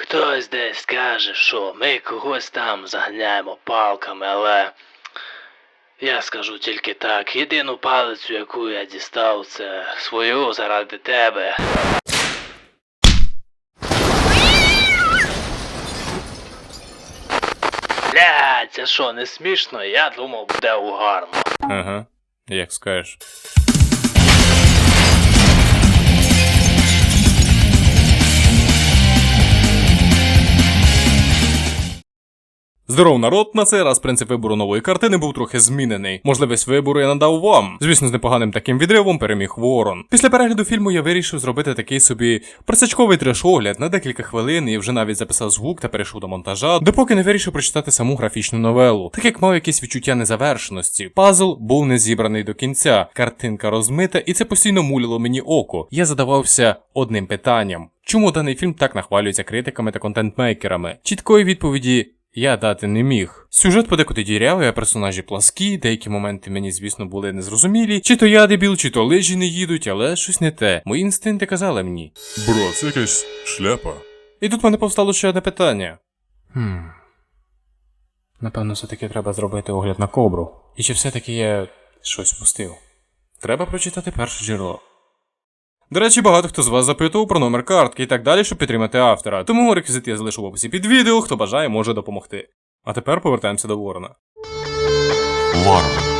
Хтось десь скаже, що ми когось там заганяємо палками, але я скажу тільки так, єдину палицю, яку я дістав, це свою заради тебе. Блядь, це що, не смішно? Я думав, буде угарно. Ага, як скажеш. Здоров, народ! На цей раз принцип вибору нової картини був трохи змінений. Можливість вибору я надав вам. Звісно, з непоганим таким відривом переміг Ворон. Після перегляду фільму я вирішив зробити такий собі присачковий треш-огляд на декілька хвилин і вже навіть записав звук та перейшов до монтажа, допоки не вирішив прочитати саму графічну новелу. Так як мав якесь відчуття незавершеності. Пазл був не зібраний до кінця, картинка розмита, і це постійно мулило мені око. Я задавався одним питанням. Чому даний фільм так нахвалюється критиками та контентмейкерами? Чіткої відповіді я дати не міг. Сюжет подекуди дірявий, а персонажі пласкі, деякі моменти мені, звісно, були незрозумілі. Чи то я дебіл, чи то лижі не їдуть, але щось не те. Мої інстинкти казали мені. Бро, це якась шляпа. І тут в мене повстало ще одне питання. Хм. Напевно, все-таки треба зробити огляд на кобру. І чи все-таки я щось впустив? Треба прочитати перше джерело. До речі, багато хто з вас запитував про номер картки і так далі, щоб підтримати автора. Тому реквізит я залишу в описі під відео, хто бажає, може допомогти. А тепер повертаємося до Ворона. Варвар.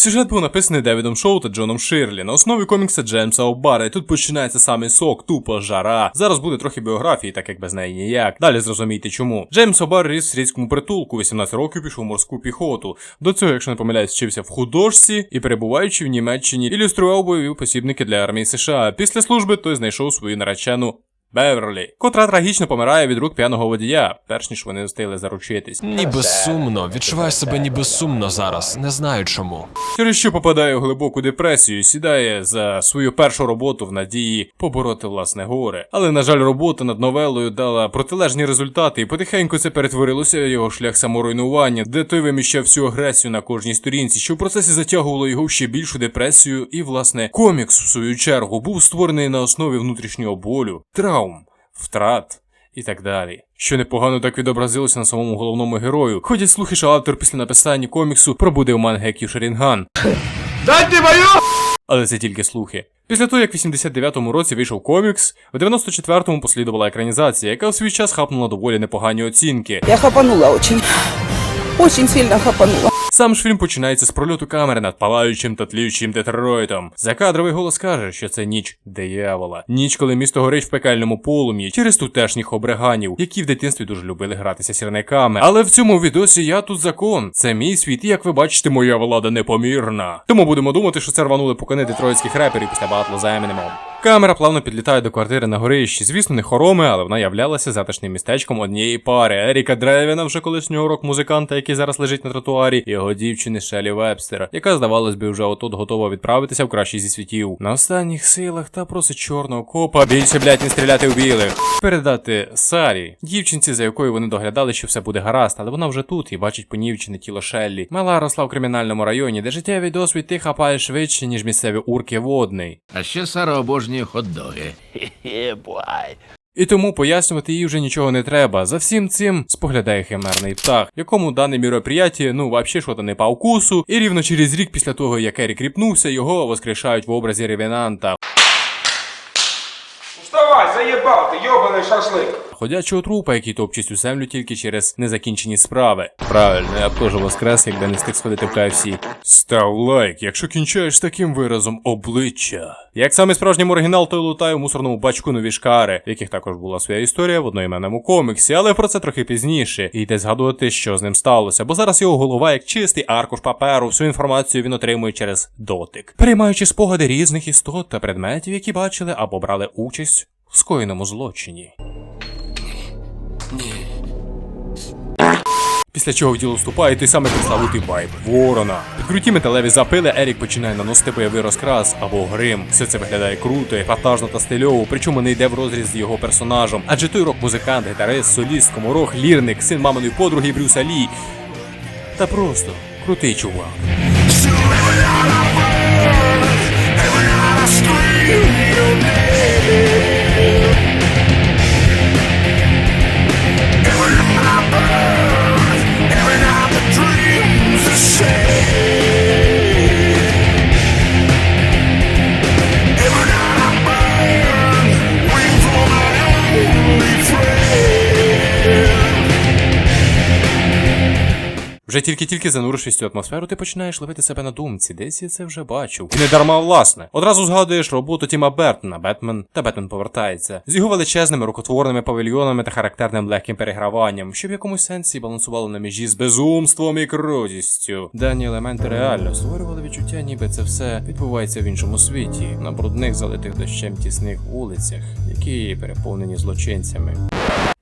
Сюжет був написаний Девідом Шоу та Джоном Ширлі на основі комікса Джеймса Обара, і тут починається самий сок, тупо жара. Зараз буде трохи біографії, так як без неї ніяк. Далі зрозумійте чому. Джеймс Обар ріс в сільському притулку, 18 років пішов в морську піхоту. До цього, якщо не помиляюсь, вчився в художці і перебуваючи в Німеччині, ілюстрував бойові посібники для армії США. Після служби той знайшов свою наречену. Беверлі, котра трагічно помирає від рук п'яного водія, перш ніж вони встигли заручитись. Ніби сумно, відчуваю себе ніби сумно зараз, не знаю чому. Через що попадає у глибоку депресію, сідає за свою першу роботу в надії побороти власне горе. Але, на жаль, робота над новелою дала протилежні результати, і потихеньку це перетворилося в його шлях саморуйнування, де той виміщав всю агресію на кожній сторінці, що в процесі затягувало його в ще більшу депресію. І, власне, комікс, в свою чергу, був створений на основі внутрішнього болю, травм, втрат. І так далі, що непогано так відобразилося на самому головному герою. Ходять слухи, що автор після написання коміксу пробудив мангеків Шарінган. Дайте мою! Але це тільки слухи. Після того, як в 89-му році вийшов комікс, в 94-му послідувала екранізація, яка в свій час хапнула доволі непогані оцінки. Я хапанула очень. Очень сильно хапанула. Сам ж фільм починається з прольоту камери над палаючим та тліючим Детройтом. Закадровий голос каже, що це ніч диявола. Ніч, коли місто горить в пекельному полум'ї через тутешніх обреганів, які в дитинстві дуже любили гратися сірниками. Але в цьому відосі я тут закон. Це мій світ, і як ви бачите, моя влада непомірна. Тому будемо думати, що це рванули покони детройтських реперів після батлу за Емінемом. Камера плавно підлітає до квартири на горищі. Звісно, не хороми, але вона являлася затишним містечком однієї пари. Еріка Древіна, вже колишнього рок-музиканта, який зараз лежить на тротуарі, і його дівчини Шелі Вебстера, яка, здавалось би, вже отут готова відправитися в кращий зі світів. На останніх силах та просить чорного копа більше, блядь, не стріляти в білих. Передати Сарі, дівчинці, за якою вони доглядали, що все буде гаразд, але вона вже тут і бачить понівчене тіло Шеллі. Мала росла в кримінальному районі, де життєвий досвід ти хапаєш швидше, ніж місцеві урки водний. А ще Сара обожнює хот-доги. І тому пояснювати їй вже нічого не треба. За всім цим споглядає химерний птах, якому дане міроприяті, ну вообще що то не по вкусу, і рівно через рік після того, як Ерік ріпнувся, його воскрешають в образі ревенанта. Заєбав шашлик! Ходячого трупа, який топчись у землю тільки через незакінчені справи. Правильно, я б теж воскрес, якби не встиг сходити в KFC. Став лайк, якщо кінчаєш таким виразом обличчя. Як саме справжнім оригінал, той лутає у мусорному бачку нові шкари, в яких також була своя історія в одноіменному коміксі, але про це трохи пізніше. І йде згадувати, що з ним сталося, бо зараз його голова як чистий аркуш паперу, всю інформацію він отримує через дотик, переймаючи спогади різних істот та предметів, які бачили або брали участь в скоєному злочині. Після чого в діло вступає той самий преславутий вайб Ворона. Під круті металеві запили Ерік починає наносити бойовий розкрас або грим. Все це виглядає круто, епатажно та стильово, причому не йде в розріз з його персонажем. Адже той рок-музикант, гітарист, соліст, коморох, лірник, син маминої подруги Брюса Лі. Та просто крутий чувак. Вже тільки-тільки занурившись цю атмосферу, ти починаєш ловити себе на думці, десь я це вже бачив. І не дарма власне. Одразу згадуєш роботу Тіма Бертона, Бетмен та Бетмен повертається з його величезними рукотворними павільйонами та характерним легким переграванням, що в якомусь сенсі балансувало на межі з безумством і крутістю. Дані елементи реально створювали відчуття, ніби це все відбувається в іншому світі, на брудних залитих дощем тісних вулицях, які переповнені злочинцями.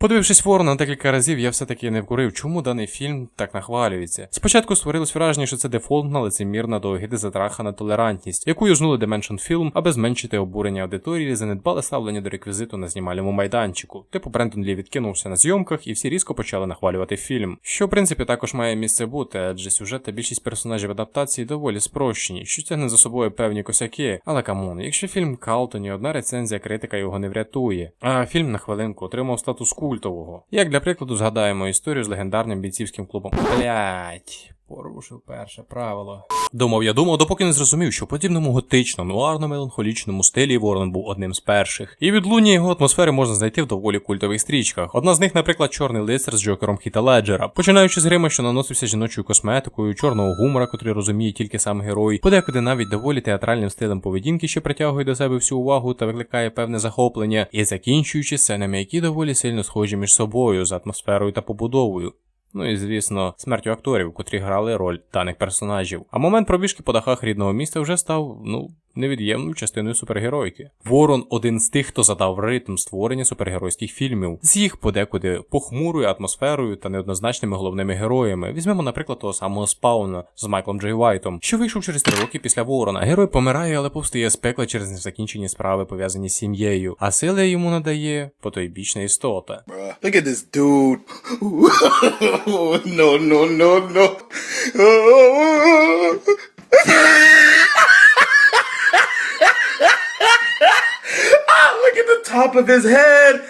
Подивившись Ворона декілька разів, я все-таки не вкурив, чому даний фільм так нахвалюється. Спочатку створилось враження, що це дефолтна, лицемірна до огиди затрахана толерантність, яку юзнули Dimension Film, аби зменшити обурення аудиторії, занедбали ставлення до реквізиту на знімальному майданчику. Типу Брендон Лі відкинувся на зйомках, і всі різко почали нахвалювати фільм. Що в принципі також має місце бути, адже сюжет та більшість персонажів адаптації доволі спрощені, що тягне за собою певні косяки. Але камон, якщо фільм кал, то ні одна рецензія критика його не врятує. А фільм на хвилинку отримав статус культового. Як для прикладу згадаємо історію з легендарним бійцівським клубом. Блять. Порушив перше правило. Думав, я думав, допоки не зрозумів, що в подібному готичному, нуарно-меланхолічному стилі Ворон був одним з перших. І відлуння його атмосфери можна знайти в доволі культових стрічках. Одна з них, наприклад, Чорний лицар з Джокером Хіта Леджера, починаючи з грима, що наносився жіночою косметикою, чорного гумора, котрий розуміє тільки сам герой, подекуди навіть доволі театральним стилем поведінки, що притягує до себе всю увагу та викликає певне захоплення, і закінчуючи сценами, які доволі сильно схожі між собою за атмосферою та побудовою. Ну і звісно, смертю акторів, котрі грали роль даних персонажів. А момент пробіжки по дахах рідного міста вже став, ну, невід'ємною частиною супергеройки. Ворон один з тих, хто задав ритм створення супергеройських фільмів, з їх подекуди похмурою атмосферою та неоднозначними головними героями. Візьмемо, наприклад, того самого спауна з Майклом Джей Вайтом, що вийшов через три роки після Ворона. Герой помирає, але повстає з пекла через незакінчені справи, пов'язані з сім'єю, а сили йому надає потойбічна істота. Look at this dude. no, no, no, no. ah, look at the top of his head.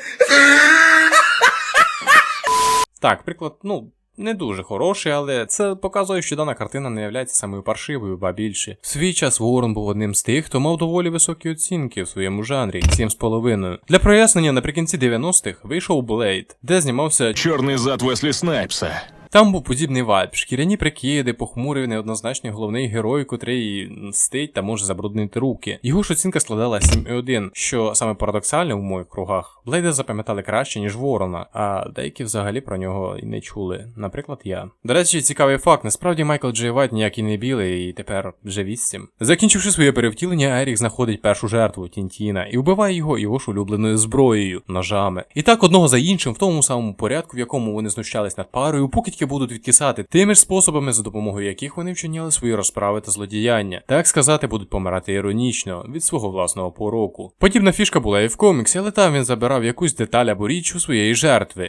Так, приклад, ну. Не дуже хороший, але це показує, що дана картина не є самою паршивою, ба більше. В свій час Уоррен був одним з тих, хто мав доволі високі оцінки в своєму жанрі 7,5. Для прояснення наприкінці 90-х вийшов Блейд, де знімався Чорний зад Веслі Снайпса. Там був подібний вайб, шкіряні прикиди, похмурий неоднозначний головний герой, котрий мстить та може забруднити руки. Його ж оцінка складала 7,1, що саме парадоксальне в моїх кругах. Блейда запам'ятали краще, ніж Ворона, а деякі взагалі про нього і не чули. Наприклад, я. До речі, цікавий факт: насправді Майкл Джей Вайт ніякий не білий і тепер з цим. Закінчивши своє перевтілення, Ерік знаходить першу жертву Тінтіна і вбиває його його ж улюбленою зброєю ножами. І так одного за іншим, в тому самому порядку, в якому вони знущались над парою, покидьки будуть відкисати тими ж способами, за допомогою яких вони вчиняли свої розправи та злодіяння. Так сказати, будуть помирати іронічно від свого власного пороку. Подібна фішка була і в коміксі, але там він забирав якусь деталь або річ у своєї жертви.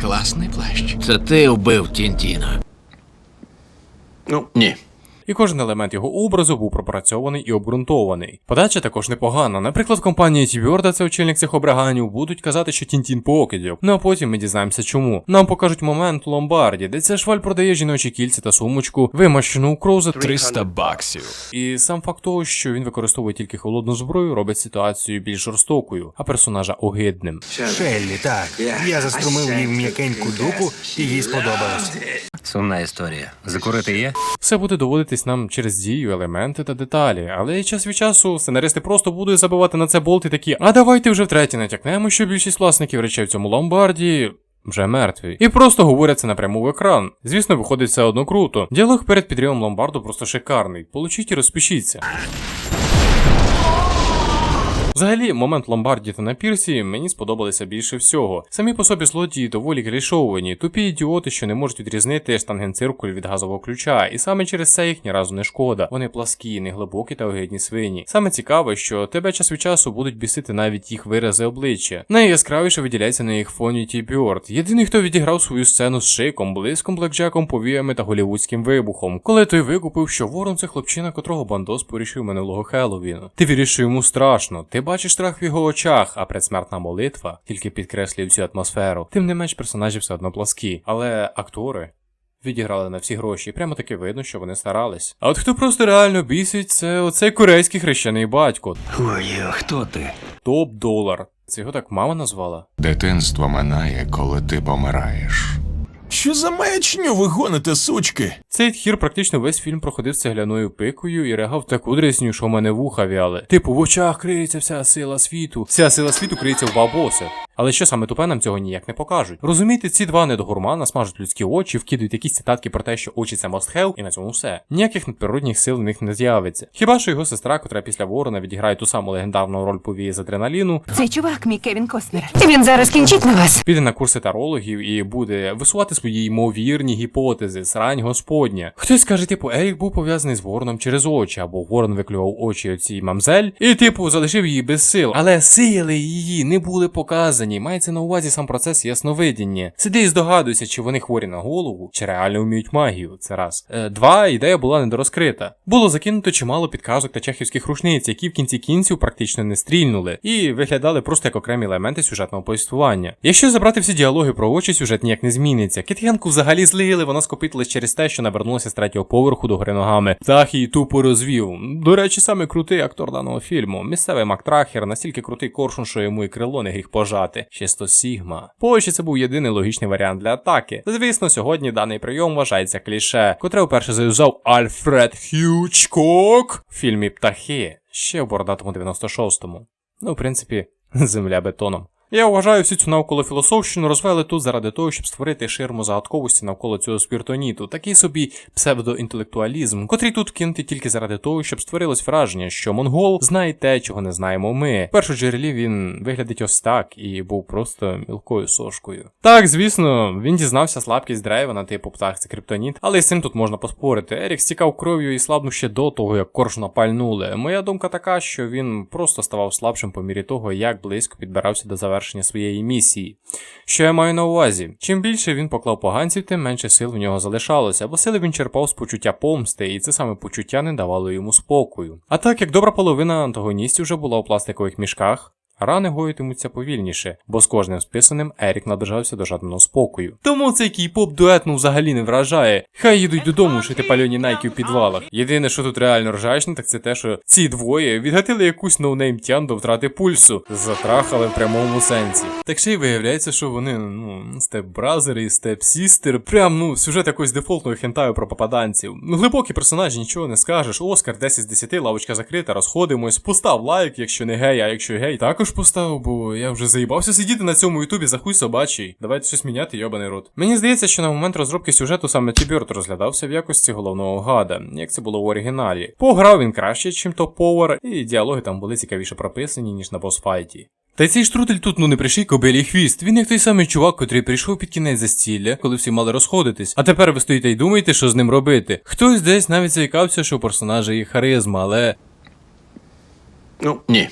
Класний плащ. Це ти вбив Тінтіна. Ну, ні. І кожен елемент його образу був пропрацьований і обґрунтований. Подача також непогана. Наприклад, в компанії Тібьорда, це очільник цих обраганів, будуть казати, що Тінтін покидів. Ну а потім ми дізнаємося чому. Нам покажуть момент у ломбарді, де ця шваль продає жіночі кільці та сумочку, вимащену у кров за 300 баксів. І сам факт того, що він використовує тільки холодну зброю, робить ситуацію більш жорстокою, а персонажа огидним. Шеллі, так. Я заструмив їй м'якеньку дупу, і їй сподобалось. Сумна історія. Закурити є? Все буде доводитись нам через дію, елементи та деталі, але час від часу сценаристи просто будуть забивати на це болти такі, а давайте вже втретє натякнемо, що більшість власників речей в цьому ломбарді. Вже мертві. І просто говорять це напряму в екран. Звісно, виходить все одно круто. Діалог перед підривом ломбарду просто шикарний. Получіть і розпишіться. Взагалі, момент Ломбарді та на пірсі мені сподобалися більше всього. Самі по собі злодії доволі клішовані, тупі ідіоти, що не можуть відрізнити штангенциркуль від газового ключа, і саме через це їх ні разу не шкода. Вони пласкі, неглибокі та огидні свині. Саме цікаве, що тебе час від часу будуть бісити навіть їх вирази обличчя. Найяскравіше виділяється на їх фоні Ті Бьорд. Єдиний, хто відіграв свою сцену з шиком, блиском, блекджеком, повіями та голівудським вибухом. Коли той викупив, що ворон це хлопчина, котрого бандос порішив минулого Хеллоуіну. Ти віриш, що йому страшно, ти бачиш страх в його очах, а предсмертна молитва тільки підкреслює цю атмосферу. Тим не менш, персонажі все одно пласкі, але актори. Відіграли на всі гроші, і прямо таки видно, що вони старались. А от хто просто реально бісить, це оцей корейський хрещений батько. Хто ти? Топ долар. Це його так мама назвала. Дитинство минає, коли ти помираєш. Що за маячню ви гоните, сучки? Цей тхір практично весь фільм проходив цегляною пикою і регав таку дресню, що в мене вуха вяли. Типу, в очах криється вся сила світу. Вся сила світу криється в бабосах. Але що саме тупе нам цього ніяк не покажуть. Розумієте, ці два недогурмана смажуть людські очі, вкидують якісь цитатки про те, що очі це must have, і на цьому все. Ніяких надприродних сил в них не з'явиться. Хіба що його сестра, котра після ворона відіграє ту саму легендарну роль повії з адреналіну, Цей чувак, мій Кевін Костнер. Він зараз кінчить на вас. піде на курси тарологів і буде висувати свої ймовірні гіпотези, срань господня. Хтось скаже, типу, Ерік був пов'язаний з вороном через очі, або ворон виклював очі оцій мамзель, і, типу, залишив її без сил. Але сили її не були показані. Мається на увазі сам процес ясновидіння. Сиди і здогадуйся, чи вони хворі на голову, чи реально вміють магію. Це раз. Е, два, ідея була недорозкрита. Було закинуто чимало підказок та чехівських рушниць, які в кінці кінців практично не стрільнули, і виглядали просто як окремі елементи сюжетного повествування. Якщо забрати всі діалоги про очі, сюжет ніяк не зміниться. Китянку взагалі злили, вона скопитилась через те, що навернулася з третього поверху до гори ногами. Птах її тупо розвів. До речі, саме крутий актор даного фільму. Місцевий Мактрахер, настільки крутий коршун, що йому і крило не гріх пожати. Чисто Сігма. По це був єдиний логічний варіант для атаки. Звісно, сьогодні даний прийом вважається кліше, котре вперше заюзав Альфред Хючкок в фільмі Птахи ще в бородатому 96-му. Ну, в принципі, земля бетоном. Я вважаю всю цю навколофілософщину розвели тут заради того, щоб створити ширму загадковості навколо цього спіртоніту, такий собі псевдоінтелектуалізм, котрий тут кинути тільки заради того, щоб створилось враження, що монгол знає те, чого не знаємо ми. В першу джерелі він виглядить ось так і був просто мілкою сошкою. Так, звісно, він дізнався слабкість драйва типу птах це криптоніт, але з цим тут можна поспорити. Ерік стікав кров'ю і слабнув ще до того, як коршуна пальнули. Моя думка така, що він просто ставав слабшим по мірі того, як близько підбирався до завершення своєї місії. Що я маю на увазі? Чим більше він поклав поганців, тим менше сил в нього залишалося, бо сили він черпав з почуття помсти, і це саме почуття не давало йому спокою. А так як добра половина антагоністів вже була у пластикових мішках. Рани гоїтимуться повільніше, бо з кожним списаним Ерік наближався до жадного спокою. Тому цей кей-поп дует ну взагалі не вражає. Хай їдуть додому шити пальоні найки в підвалах. Єдине, що тут реально ржачне, так це те, що ці двоє відгатили якусь ноунейм тян до втрати пульсу, затрахали в прямому сенсі. Так ще й виявляється, що вони, ну, степ-бразери і степ-сістер, прям ну, сюжет якогось дефолтного хентаю про попаданців. Ну, глибокі персонажі, нічого не скажеш. Оскар 10 з 10, лавочка закрита, розходимось. Постав лайк, якщо не гей, а якщо гей, також постав, бо я вже заїбався сидіти на цьому ютубі за хуй собачий. Давайте щось міняти, йобаний рот. Мені здається, що на момент розробки сюжету саме Тіберт розглядався в якості головного гада, як це було в оригіналі. Пограв він краще, чим топ повар, і діалоги там були цікавіше прописані, ніж на босфайті. Та й цей штрудель тут ну не приший кобилі хвіст. Він як той самий чувак, котрий прийшов під кінець застілля, коли всі мали розходитись. А тепер ви стоїте і думаєте, що з ним робити. Хтось десь навіть заїкався, що у персонажа є харизма, але. Ну, ні.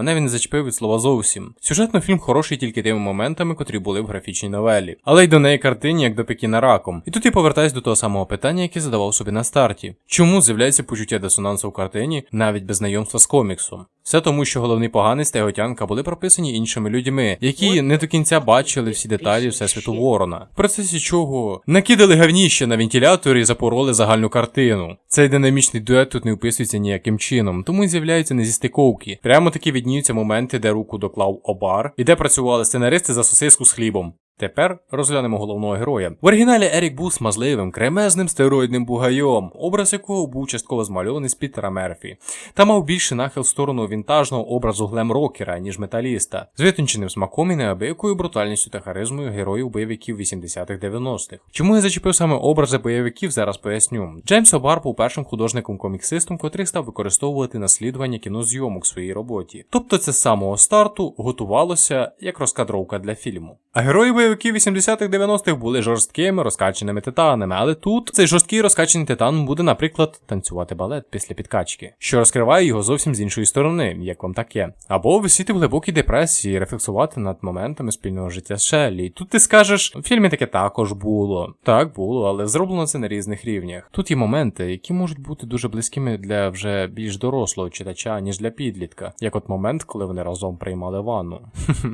Мене він не зачепив від слова зовсім. Сюжетно фільм хороший тільки тими моментами, котрі були в графічній новелі, але й до неї картині, як до Пекіна раком. І тут я повертаюсь до того самого питання, яке задавав собі на старті. Чому з'являється почуття дисонансу в картині навіть без знайомства з коміксом? Все тому, що головний поганець та його тянка були прописані іншими людьми, які не до кінця бачили всі деталі всесвіту Ворона. В процесі чого накидали гавніще на вентилятор і запороли загальну картину. Цей динамічний дует тут не вписується ніяким чином, тому з'являються незістиковки. Прямо таки відніються моменти, де руку доклав Обар, і де працювали сценаристи за сосиску з хлібом. Тепер розглянемо головного героя. В оригіналі Ерік був смазливим, кремезним стероїдним бугайом, образ якого був частково змальований з Пітера Мерфі, та мав більший нахил в сторону вінтажного образу глем-рокера, ніж металіста, з витонченим смаком і неабиякою брутальністю та харизмою героїв бойовиків 80-х-90-х. Чому я зачепив саме образи бойовиків, зараз поясню. Джеймс Обар був першим художником-коміксистом, котрий став використовувати наслідування кінозйомок в своїй роботі. Тобто це з самого старту готувалося як розкадровка для фільму. А герої бойовиків 80-х-90-х були жорсткими розкаченими титанами, але тут цей жорсткий розкачений титан буде, наприклад, танцювати балет після підкачки, що розкриває його зовсім з іншої сторони, як вам таке. Або висіти в глибокій депресії, рефлексувати над моментами спільного життя з Шеллі. Тут ти скажеш, в фільмі таке також було. Так, було, але зроблено це на різних рівнях. Тут є моменти, які можуть бути дуже близькими для вже більш дорослого читача, ніж для підлітка, як от момент, коли вони разом приймали ванну.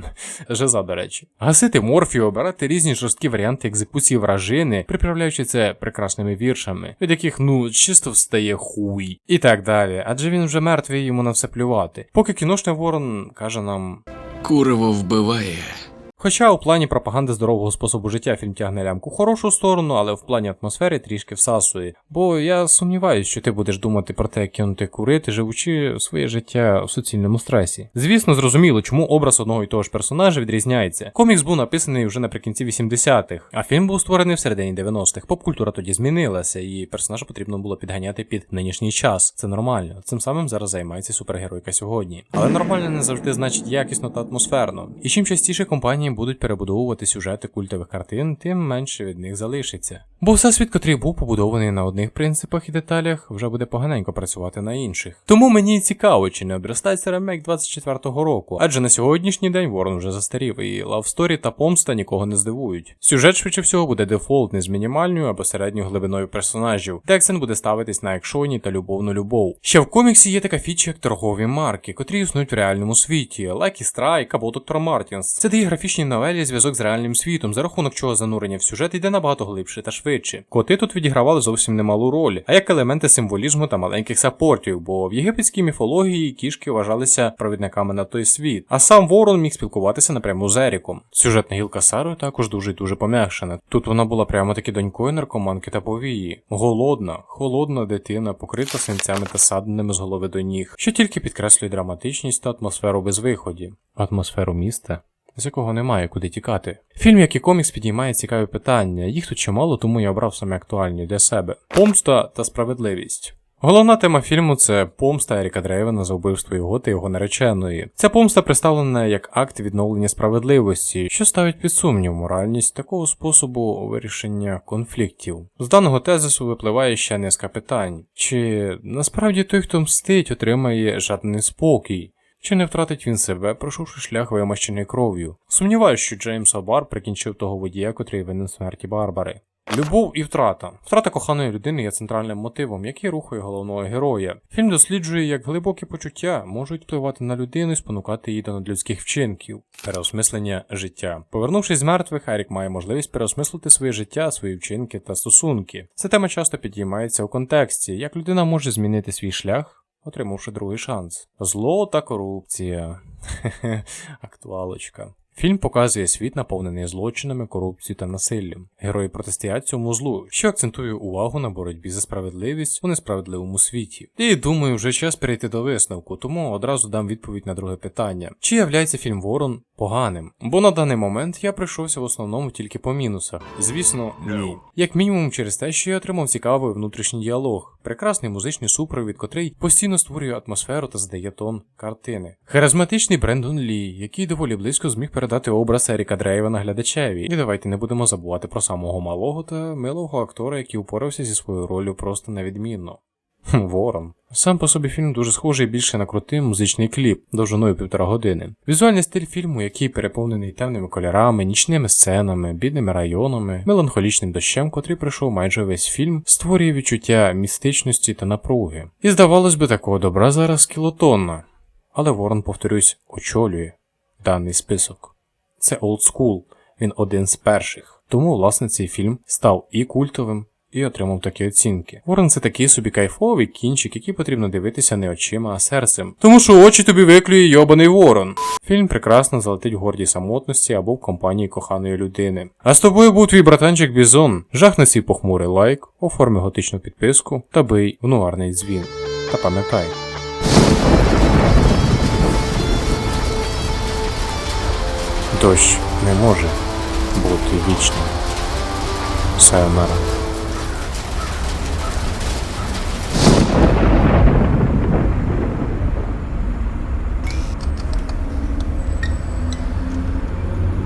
Жиза, до речі. Гасити морфію, обирати різні жорсткі варіанти екзекуції вражини, приправляючи це прекрасними віршами, від яких ну чисто встає хуй, і так далі. Адже він вже мертвий, йому на все плювати. Поки кіношний ворон каже нам. Куриво вбиває. Хоча у плані пропаганди здорового способу життя фільм тягне лямку хорошу сторону, але в плані атмосфери трішки всасує. Бо я сумніваюся, що ти будеш думати про те, як кинути курити, живучи своє життя в суцільному стресі. Звісно, зрозуміло, чому образ одного і того ж персонажа відрізняється. Комікс був написаний вже наприкінці 80-х, а фільм був створений в середині 90-х. Попкультура тоді змінилася, і персонажа потрібно було підганяти під нинішній час. Це нормально. Цим самим зараз займається супергеройка сьогодні. Але нормально не завжди значить якісно та атмосферно. І чим частіше компанії будуть перебудовувати сюжети культових картин, тим менше від них залишиться. Бо всесвіт, котрий був побудований на одних принципах і деталях, вже буде поганенько працювати на інших. Тому мені цікаво, чи не обростається ремейк 24-го року, адже на сьогоднішній день Ворон вже застарів, і лавсторі та помста нікого не здивують. Сюжет швидше всього буде дефолтний з мінімальною або середньою глибиною персонажів, де акцент буде ставитись на екшоні та любовну любов. Ще в коміксі є така фіча, як торгові марки, котрі існують в реальному світі, Lucky Strike або Доктор Мартінс. Це дає графічні новелі зв'язок з реальним світом, за рахунок чого занурення в сюжет йде набагато глибше та швидше. Коти тут відігравали зовсім немалу роль, а як елементи символізму та маленьких саппортів, бо в єгипетській міфології кішки вважалися провідниками на той світ, а сам Ворон міг спілкуватися напряму з Еріком. Сюжетна гілка Сари також дуже і дуже пом'якшена. Тут вона була прямо таки донькою наркоманки та повії. Голодна, холодна дитина, покрита синцями та садинами з голови до ніг, що тільки підкреслює драматичність та атмосферу безвиході, атмосферу міста з якого немає куди тікати. Фільм, як і комікс, підіймає цікаві питання. Їх тут чимало, тому я обрав саме актуальні для себе: помста та справедливість. Головна тема фільму це помста Еріка Дрейвена за вбивство його та його нареченої. Ця помста представлена як акт відновлення справедливості, що ставить під сумнів моральність такого способу вирішення конфліктів. З даного тезису випливає ще низка питань: чи насправді той, хто мстить, отримає жадний спокій? Чи не втратить він себе, пройшовши шлях вимащений кров'ю? Сумніваюсь, що Джеймс Обар прикінчив того водія, котрий винен смерті Барбари. Любов і втрата. Втрата коханої людини є центральним мотивом, який рухає головного героя. Фільм досліджує, як глибокі почуття можуть впливати на людину і спонукати її до надлюдських вчинків, переосмислення життя. Повернувшись з мертвих, Ерік має можливість переосмислити своє життя, свої вчинки та стосунки. Ця тема часто підіймається у контексті, як людина може змінити свій шлях отримавши другий шанс. Зло та корупція. Актуалочка. Фільм показує світ, наповнений злочинами, корупцією та насиллям. Герої протистоять цьому злу, що акцентує увагу на боротьбі за справедливість у несправедливому світі. І думаю, вже час перейти до висновку, тому одразу дам відповідь на друге питання: чи являється фільм Ворон поганим? Бо на даний момент я прийшовся в основному тільки по мінусах. Звісно, ні. Як мінімум через те, що я отримав цікавий внутрішній діалог, прекрасний музичний супровід, котрий постійно створює атмосферу та здає тон картини. Харизматичний Брендон Лі, який доволі близько зміг передати образ Еріка Дрейвена глядачеві. І давайте не будемо забувати про самого малого та милого актора, який упорався зі своєю ролью просто невідмінно. Ворон. Сам по собі фільм дуже схожий більше на крутий музичний кліп довжиною півтора години. Візуальний стиль фільму, який переповнений темними кольорами, нічними сценами, бідними районами, меланхолічним дощем, котрий пройшов майже весь фільм, створює відчуття містичності та напруги. І здавалось би, такого добра зараз кілотонна. Але Ворон, повторюсь, очолює даний список. Це олдскул, він один з перших. Тому, власне, цей фільм став і культовим, і отримав такі оцінки. Ворон це такий собі кайфовий кінчик, який потрібно дивитися не очима, а серцем. Тому що очі тобі виклює йобаний ворон. Фільм прекрасно залетить в гордій самотності або в компанії коханої людини. А з тобою був твій братанчик Бізон. Жахни свій похмурий лайк, оформи готичну підписку та бий в нуарний дзвін. Та пам'ятай. Дощ не може бути вічним. Сайонара.